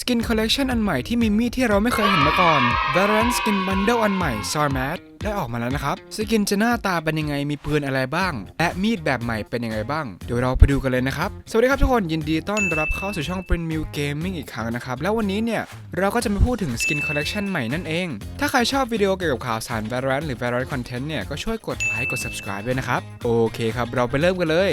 สกินคอลเลกชันอันใหม่ที่มีมีดที่เราไม่เคยเห็นมาก่อน Valorant Skin Bundle อันใหม่ s a r m a t ได้ออกมาแล้วนะครับ สกินจะหน้าตาเป็นยังไง มีปืนอะไรบ้าง และมีดแบบใหม่เป็นยังไงบ้าง เดี๋ยวเราไปดูกันเลยนะครับ สวัสดีครับทุกคน ยินดีต้อนรับเข้าสู่ช่อง Print Mill Gaming อีกครั้งนะครับ แล้ววันนี้เนี่ย เราก็จะมาพูดถึงสกินคอลเลกชันใหม่นั่นเอง ถ้าใครชอบวิดีโอเกี่ยวกับข่าวสาร Valorant หรือ Valorant Content เนี่ย ก็ช่วยกดไลค์ กด subscribe ด้วยนะครับ โอเคครับ เราไปเริ่มกันเลย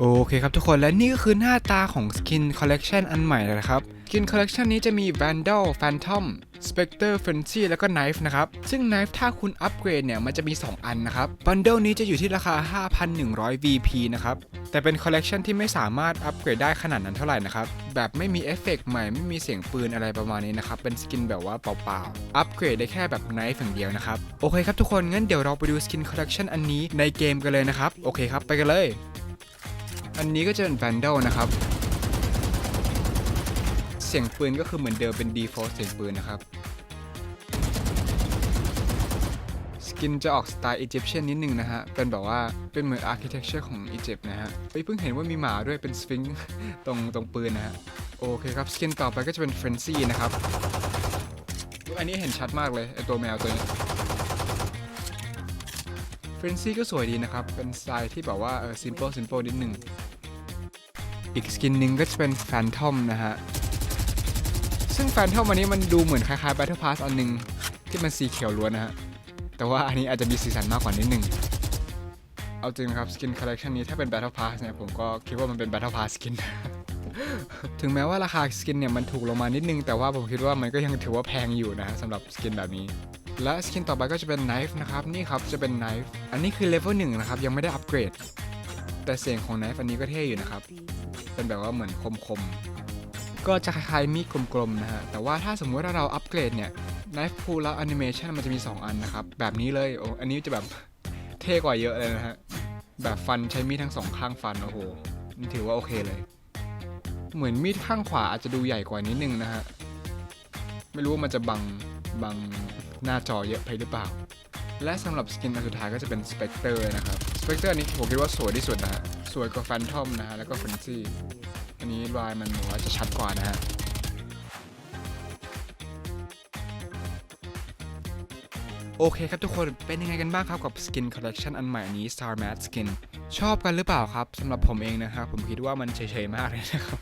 โอเคครับทุกคนและนี่ก็คือหน้าตาของสกินคอลเลกชันอันใหม่เลยนะครับสกินคอลเลกชันนี้จะมี Vandal Phantom Spectre Frenzy แล้วก็ Knife นะครับ ซึ่ง Knife ถ้าคุณอัปเกรดเนี่ย มันจะมี 2 อันนะครับ Bundle นี้จะอยู่ที่ราคา 5,100 VP นะครับ แต่เป็นคอลเลกชันที่ไม่สามารถอัปเกรดได้ขนาดนั้นเท่าไหร่นะครับ แบบไม่มีเอฟเฟกต์ใหม่ ไม่มีเสียงปืนอะไรประมาณนี้นะครับ เป็นสกินแบบว่าเปล่าๆ อัปเกรดได้แค่แบบ Knife อย่างเดียวนะครับ โอเคครับทุกคนงั้นเดี๋ยวเราไปดูสกินคอลเลกชันอันนี้ในเกมกันเลยนะครับ โอเคครับไปกันเลย อันนี้ก็จะเป็น Vandal นะครับ เสียงปืนก็คือเหมือนเดิมเป็น default เสียงปืนนะครับ สกินจะออกสไตล์อียิปเชียนนิดนึงนะฮะ เป็นแบบว่าเป็นเหมือนอาร์เคเต็กเจอร์ของอียิปต์นะฮะไปเพิ่งเห็นว่ามีหมาด้วยเป็นสฟิงค์ตรงตรงปืนนะฮะ โอเคครับ สกินต่อไปก็จะเป็นเฟรนซี่นะครับ อันนี้เห็นชัดมากเลยไอตัวแมวตัวนี้ เฟรนซี่ก็สวยดีนะครับ เป็นสไตล์ที่แบบว่าเออ simple simple นิดหนึ่ง อีกสกินหนึ่งก็จะเป็นแฟนทอมนะฮะ ซึ่งแฟนทอมอันนี้มันดูเหมือนคล้ายๆ Battle Pass อันหนึ่งที่มันสีเขียวล้วนนะฮะ แต่ว่าอันนี้อาจจะมีสีสันมากกว่านิดหนึ่งเอาจริงครับสกินคอลเล t ชันนี้ถ้าเป็น Battle Pass เนี่ยผมก็คิดว่ามันเป็น Battle Pass สกิน ถึงแม้ว่าราคาสกินเนี่ยมันถูกลงมานิดนึง แต่ว่าผมคิดว่ามันก็ยังถือว่าแพงอยู่นะฮะสำหรับสกินแบบนี้ และสกินต่อไปก็จะเป็น knife นะครับนี่ครับจะเป็น knife อันนี้คือเลเวลหนึ่งนะครับยังไม่ได้อัปเกรด แต่เสียงของ knife อันนี้ก็เท่อยู่นะครับ เป็นแบบว่าเหมือนคมๆ ก็จะคล้ายๆมีดกลมๆนะฮะแต่ว่าถ้าสมมติว่าเราอัปเกรดเนี่ย knife pull แล้ว animation มันจะมี 2 อันนะครับ แบบนี้เลยโอ้อันนี้จะแบบเท่กว่าเยอะเลยนะฮะแบบฟันใช้มีดทั้งสองข้างฟันโอ้โหนี่ถือว่าโอเคเลย เหมือนมีดข้างขวาอาจจะดูใหญ่กว่านิดนึงนะฮะไม่รู้ว่ามันจะบังบัง หน้าจอเยอะไปหรือเปล่า และสำหรับสกินอันสุดท้ายก็จะเป็น Spectre นะครับ Spectre นี้ผมคิดว่าสวยที่สุดนะฮะสวยกว่า Phantom นะฮะแล้วก็ Frenzy อันนี้ลายมันหัวาจะชัดกว่านะฮะโอเคครับทุกคนเป็นยังไงกันบ้างครับกับสกินคอลเล t ชันอันใหม่นี้ Star Mat Skin ชอบกันหรือเปล่าครับสำหรับผมเองนะครับผมคิดว่ามันเฉยๆมากเลยนะครับ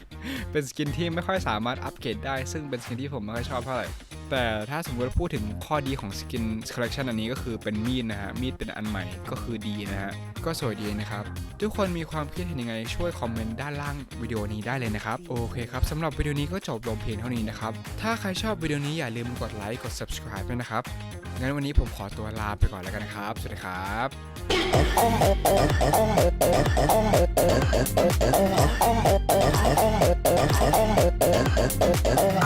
เป็นสกินที่ไม่ค่อยสามารถอัปเกรดได้ ซึ่งเป็นสกินที่ผมไม่ค่อยชอบเท่าไหร่ แต่ถ้าสมมติว่าพูดถึงข้อดีของสกินคอลเล t ชันอันนี้ก็คือเป็นมีดนะฮะ มีดเป็นอันใหม่ก็คือดีนะฮะ ก็สวยดีนะครับ ทุกคนมีความคิดเห็นยังไงช่วยคอมเมนต์ด้านล่างวิดีโอนี้ได้เลยนะครับ โอเคครับสำหรับวิดีโอนี้ก็จบลงเพียงเท่านี้นะครับ ถ้าใครชอบวิดีโอนี้อย่าลืมกดไลค์กด subscribe ด้วยนะครับ งั้นวันนี้ผมขอตัวลาไปก่อนแล้วกันนะครับ สวัสดีครับ